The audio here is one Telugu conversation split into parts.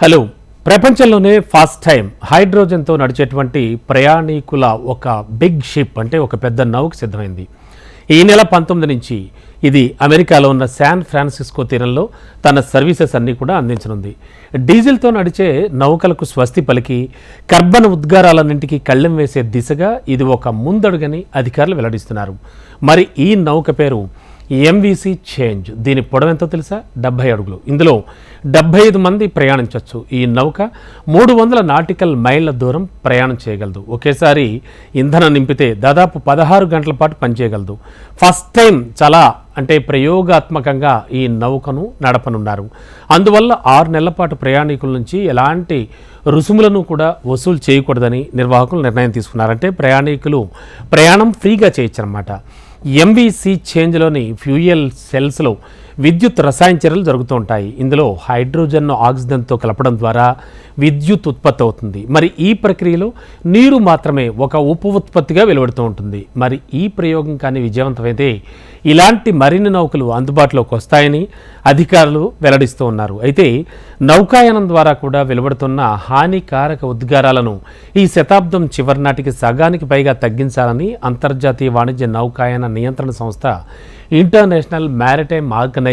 హలో. ప్రపంచంలోనే ఫస్ట్ టైం హైడ్రోజన్తో నడిచేటువంటి ప్రయాణికుల ఒక బిగ్ షిప్ అంటే ఒక పెద్ద నౌకు సిద్ధమైంది. ఈ నెల పంతొమ్మిది నుంచి ఇది అమెరికాలో ఉన్న శాన్ ఫ్రాన్సిస్కో తీరంలో తన సర్వీసెస్ అన్నీ కూడా అందించనుంది. డీజిల్తో నడిచే నౌకలకు స్వస్తి పలికి కర్బన ఉద్గారాలన్నింటికి కళ్ళెం వేసే దిశగా ఇది ఒక ముందడుగని అధికారులు వెల్లడిస్తున్నారు. మరి ఈ నౌక పేరు ఎంవీసీ చేంజ్ దీని పొడవెంతో తెలుసా? డెబ్బై అడుగులు. ఇందులో డెబ్బై ఐదు మంది ప్రయాణించవచ్చు ఈ నౌక మూడు వందల నాటికల్ మైళ్ళ దూరం ప్రయాణం చేయగలదు. ఒకేసారి ఇంధనం నింపితే దాదాపు పదహారు గంటల పాటు పనిచేయగలదు. ఫస్ట్ టైం చాలా అంటే ప్రయోగాత్మకంగా ఈ నౌకను నడపనున్నారు. అందువల్ల ఆరు నెలల పాటు ప్రయాణికుల నుంచి ఎలాంటి రుసుములను కూడా వసూలు చేయకూడదని నిర్వాహకులు నిర్ణయం తీసుకున్నారంటే ప్రయాణికులు ప్రయాణం ఫ్రీగా చేయొచ్చనమాట ఎంబీసీ చేంజ్లోని ఫ్యూయల్ సెల్స్లో విద్యుత్ రసాయన చర్యలు జరుగుతూ ఉంటాయి. ఇందులో హైడ్రోజన్ను ఆక్సిజన్తో కలపడం ద్వారా విద్యుత్ ఉత్పత్తి అవుతుంది. మరి ఈ ప్రక్రియలో నీరు మాత్రమే ఒక ఉప ఉత్పత్తిగా వెలువడుతూ ఉంటుంది. మరి ఈ ప్రయోగం కానీ విజయవంతమైతే ఇలాంటి మరిన్ని నౌకలు అందుబాటులోకి వస్తాయని అధికారులు వెల్లడిస్తూ ఉన్నారు. అయితే నౌకాయనం ద్వారా కూడా వెలువడుతున్న హానికారక ఉద్గారాలను ఈ శతాబ్దం చివరి నాటికి సగానికి పైగా తగ్గించాలని అంతర్జాతీయ వాణిజ్య నౌకాయన నియంత్రణ సంస్థ ఇంటర్నేషనల్ మ్యారిటైమ్ ఆర్గనైజేషన్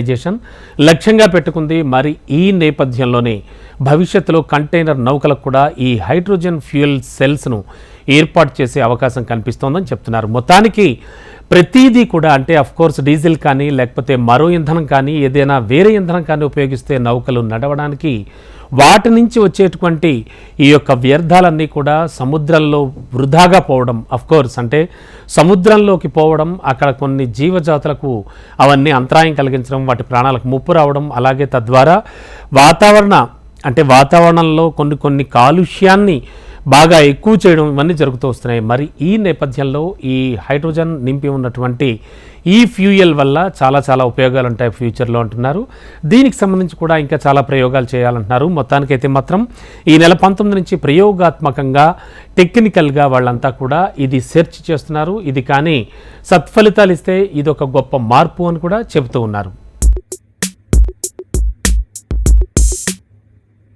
లక్ష్యంగా పెట్టుకుంది. మరి ఈ నేపథ్యంలోనే భవిష్యత్తులో కంటైనర్ నౌకలకు కూడా ఈ హైడ్రోజన్ ఫ్యూయల్ సెల్స్ను ఏర్పాటు చేసే అవకాశం కనిపిస్తోందని చెప్తున్నారు. మొత్తానికి ప్రతిదీ కూడా అంటే కోర్స్ డీజిల్ కానీ లేకపోతే మరో ఇంధనం కానీ ఏదైనా వేరే ఇంధనం కానీ ఉపయోగిస్తే నౌకలు నడవడానికి వాటి నుంచి వచ్చేటువంటి ఈ యొక్క వ్యర్థాలన్నీ కూడా సముద్రంలో వృధాగా పోవడం అఫ్ కోర్స్ అంటే సముద్రంలోకి పోవడం అక్కడ కొన్ని జీవజాతులకు అవన్నీ అంతరాయం కలిగించడం వాటి ప్రాణాలకు ముప్పు రావడం అలాగే తద్వారా వాతావరణ అంటే వాతావరణంలో కొన్ని కొన్ని కాలుష్యాన్ని బాగా ఎక్కువ చేయడం ఇవన్నీ జరుగుతూ వస్తున్నాయి. మరి ఈ నేపథ్యంలో ఈ హైడ్రోజన్ నింపి ఉన్నటువంటి ఈ ఫ్యూయల్ వల్ల చాలా చాలా ఉపయోగాలు ఉంటాయి ఫ్యూచర్లో అంటున్నారు. దీనికి సంబంధించి కూడా ఇంకా చాలా ప్రయోగాలు చేయాలంటున్నారు. మొత్తానికైతే మాత్రం ఈ నెల పంతొమ్మిది నుంచి ప్రయోగాత్మకంగా టెక్నికల్గా వాళ్ళంతా కూడా ఇది సెర్చ్ చేస్తున్నారు. ఇది కానీ సత్ఫలితాలు ఇస్తే ఇది ఒక గొప్ప మార్పు అని కూడా చెబుతూ ఉన్నారు.